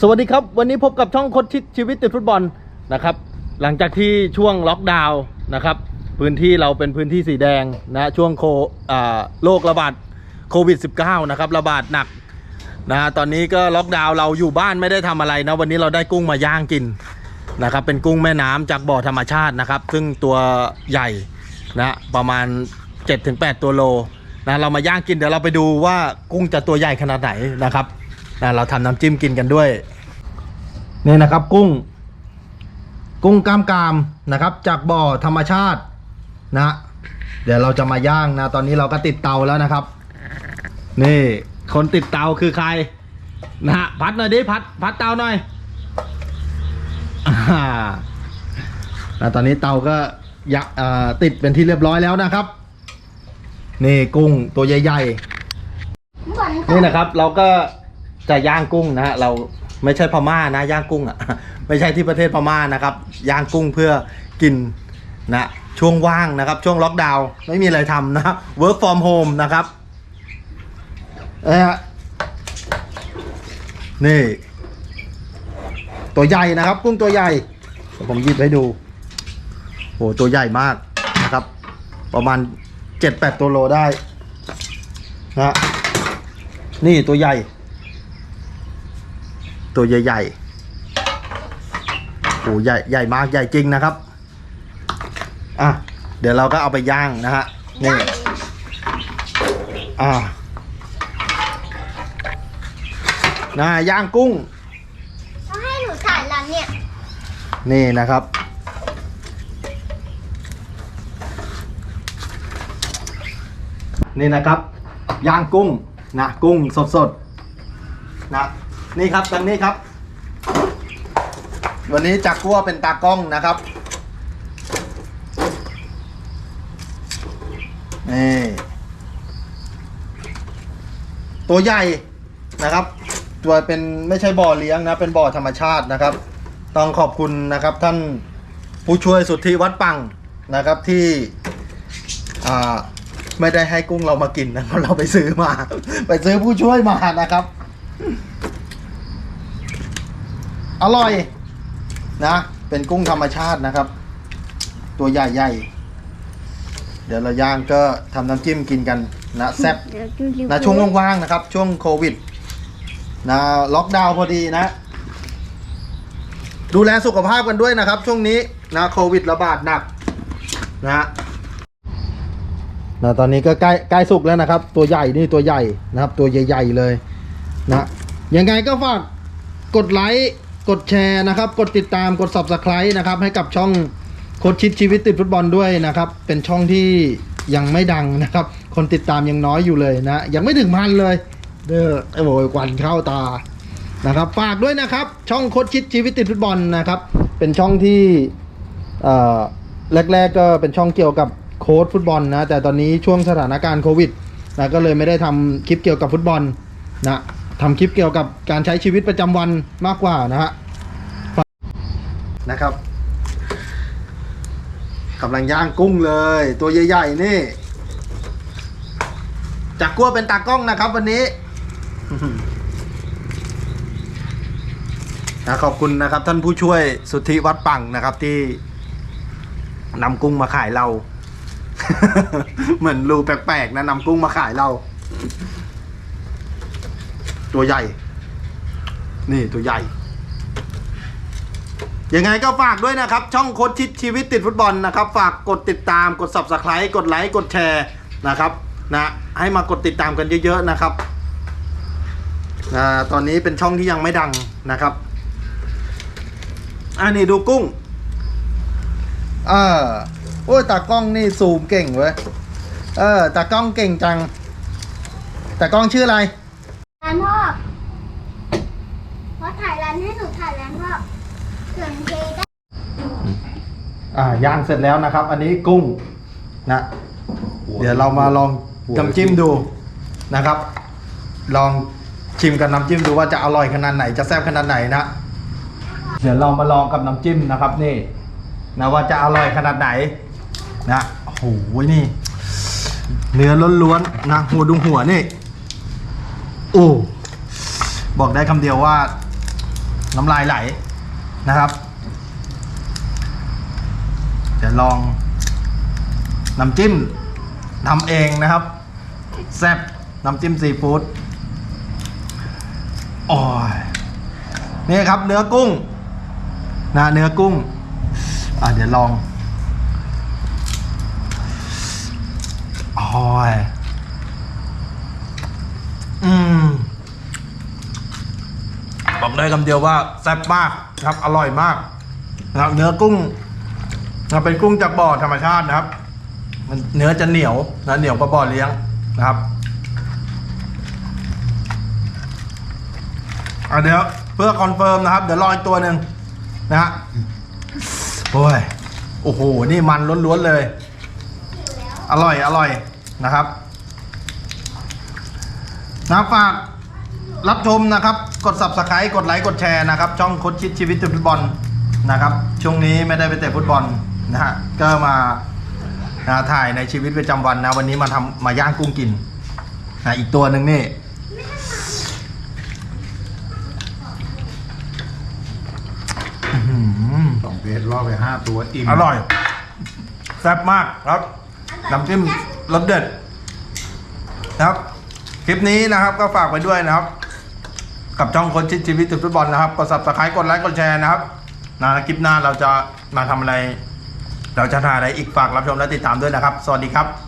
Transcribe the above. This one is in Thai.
สวัสดีครับ วันนี้พบกับช่องคดชิดชีวิตติดฟุตบอลนะครับ หลังจากที่ช่วงล็อกดาวน์นะครับ พื้นที่เราเป็นพื้นที่สีแดงนะช่วงโคโรคระบาดโควิด -19 นะครับระบาดหนักนะตอนนี้ก็ล็อกดาวน์เราอยู่บ้านไม่ได้ทำอะไรนะวันนี้เราได้กุ้งมาย่างกินนะครับ เป็นกุ้งแม่น้ำจากบ่อธรรมชาตินะครับ ซึ่งตัวใหญ่นะประมาณ 7-8 ตัวโลนะเรามาย่างกินเดี๋ยวเราไปดูว่ากุ้งจะตัวใหญ่ขนาดไหนนะครับ นะเราทำน้ำจิ้มกินกันด้วยนี่นะครับ กุ้ง กุ้งกล้ามกรามนะครับ จากบ่อธรรมชาตินะ เดี๋ยวเราจะมาย่างนะ ตอนนี้เราก็ติดเตาแล้วนะครับ นี่ คนติดเตาคือใคร นะฮะพัดหน่อยดิพัดพัดเตาหน่อยอ่าแล้วตอนนี้เตาก็ยะอ่าติดเป็นที่เรียบร้อยแล้วนะครับ นี่กุ้งตัวใหญ่ๆนี่นะครับ เราก็ จะย่างกุ้งนะฮะเราไม่ใช่พม่านะย่างกุ้งอะไม่ใช่ที่ประเทศพม่านะครับย่างกุ้งเพื่อกินนะช่วงว่างนะครับ ช่วงล็อกดาวน์ไม่มีอะไรทำนะ work from home นะครับเอ้ยฮะนี่ ตัวใหญ่นะครับ กุ้งตัวใหญ่ผมหยิบให้ดูโหตัวใหญ่มากนะครับ ประมาณเจ็ดแปดตัวโลได้นะนี่ตัวใหญ่ ตัวใหญ่ๆโอ้ใหญ่ใหญ่มากใหญ่จริงนะครับ อะ เดี๋ยวเราก็เอาไปย่างนะฮะ นี่ อ่านะย่างกุ้งเขาให้หนูถ่ายแล้วเนี่ย นี่นะครับ นี่นะครับ ย่างกุ้งนะกุ้งสดๆนะ นี่ครับทางนี้ครับ วันนี้จักกัวเป็นตากล้องนะครับนี่ตัวใหญ่นะครับ ตัวเป็นไม่ใช่บ่อเลี้ยงนะ เป็นบ่อธรรมชาตินะครับ ต้องขอบคุณนะครับท่านผู้ช่วยสุทธิวัดปังนะครับที่ไม่ได้ให้กุ้งเรามากินนะครับเราไปซื้อมา ไปซื้อผู้ช่วยมานะครับ อร่อยนะ เป็นกุ้งธรรมชาตินะครับ ตัวใหญ่ๆ เดี๋ยวเราย่างก็ทำน้ำจิ้มกินกันนะแซ่บนะช่วงว่างๆนะครับ ช่วงโควิดนะล็อกดาวน์พอดีนะ ดูแลสุขภาพกันด้วยนะครับ ช่วงนี้นะโควิดระบาดหนักนะฮะนะตอนนี้ก็ใกล้ใกล้สุกแล้วนะครับ ตัวใหญ่นี่ตัวใหญ่นะครับ ตัวใหญ่ ๆ เลยนะยังไงก็ฝากกดไลค์ กดแชร์นะครับ กดติดตามกด subscribe นะครับ ให้กับช่องโคชชิดชีวิตติดฟุตบอลด้วยนะครับ เป็นช่องที่ยังไม่ดังนะครับ คนติดตามยังน้อยอยู่เลยนะ ยังไม่ถึงพันเลย เด้อไอ้โวยควันเข้าตานะครับฝากด้วยนะครับ ช่องโคชชิดชีวิตติดฟุตบอลนะครับ เป็นช่องที่แรก ๆ ก็เป็นช่องเกี่ยวกับโค้ชฟุตบอลนะ แต่ตอนนี้ช่วงสถานการณ์โควิดนะก็เลยไม่ได้ทำคลิปเกี่ยวกับฟุตบอลนะ ทำคลิปเกี่ยวกับการใช้ชีวิตประจำวันมากกว่านะฮะนะครับกำลังย่างกุ้งเลย ตัวใหญ่ๆนี่จากกัวเป็นตากล้องนะครับ วันนี้นะขอบคุณนะครับ ท่านผู้ช่วยสุทธิวัดปังนะครับที่นำกุ้งมาขายเรา เหมือนรูแปลกๆนะนำกุ้งมาขายเรา ตัวใหญ่ นี่ตัวใหญ่ ยังไงก็ฝากด้วยนะครับ ช่องโคชชิดชีวิตติดฟุตบอลนะครับ ฝากกดติดตามกด subscribe กดไลค์กดแชร์นะครับนะให้มากดติดตามกันเยอะๆนะครับอ่าตอนนี้เป็นช่องที่ยังไม่ดังนะครับอันนี้ดูกุ้งเออโอ้ยตากล้องนี่ซูมเก่งเว้ย เออตากล้องเก่งจัง ตากล้องชื่ออะไรานพ่อพอถ่ายร้านให้หนูถ่ายร้านพ่อส่วนเทได้ อ่าย่างเสร็จแล้วนะครับ อันนี้กุ้งนะ เดี๋ยวเรามาลองน้ำจิ้มดูนะครับ ลองชิมกับน้ำจิ้มดูว่าจะอร่อยขนาดไหนจะแซ่บขนาดไหนนะ เดี๋ยวเรามาลองกับน้ำจิ้มนะครับนี่นะว่าจะอร่อยขนาดไหนนะโอ้โหนี่ เนื้อล้วนๆนะหัวดูหัวนี่โอ้บอกได้คำเดียวว่าน้ำลายไหลนะครับเดี๋ยว ลองน้ำจิ้มทำเองนะครับ แซ่บน้ำจิ้มซีฟู้ดโอ้ยนี่ครับเนื้อกุ้งนะเนื้อกุ้ง อะเดี๋ยวลองโอ้ยอืมบอกได้คำเดียวว่าแซ่บมากครับอร่อยมากนะครับเนื้อกุ้ง นะเป็นกุ้งจากบ่อธรรมชาตินะครับ มันเนื้อจะเหนียวนะเหนียวกว่าบ่อเลี้ยงนะครับอะเดี๋ยวเพื่อคอนเฟิร์มนะครับ เดี๋ยวรออีกตัวหนึ่งนะฮะโอ้ยโอ้โห นี่มันล้วนๆเลย อร่อยอร่อยนะครับนะฝากรับชมนะครับ กด subscribe กดไลค์ กดแชร์นะครับ ช่องคดชิดชีวิตฟุตบอลนะครับ ช่วงนี้ไม่ได้ไปเตะฟุตบอล นะฮะก็มานะถ่ายในชีวิตประจำวันนะ วันนี้มาทำมาย่างกุ้งกินนะอีกตัวหนึ่งนี่อื้อหือสองเพจล่อไปห้าตัวอิ่มอร่อยแซ่บมากครับน้ำจิ้มรสเด็ดนะครับ คลิปนี้นะครับก็ฝากไปด้วยนะครับ กับช่องคนชิดชีวิตติดฟุตบอลนะครับกด subscribe กดไลค์กดแชร์นะครับนะคลิปหน้าเราจะมาทำอะไร เราจะถ่ายอะไรอีกฝากรับชมและติดตามด้วยนะครับ สวัสดีครับ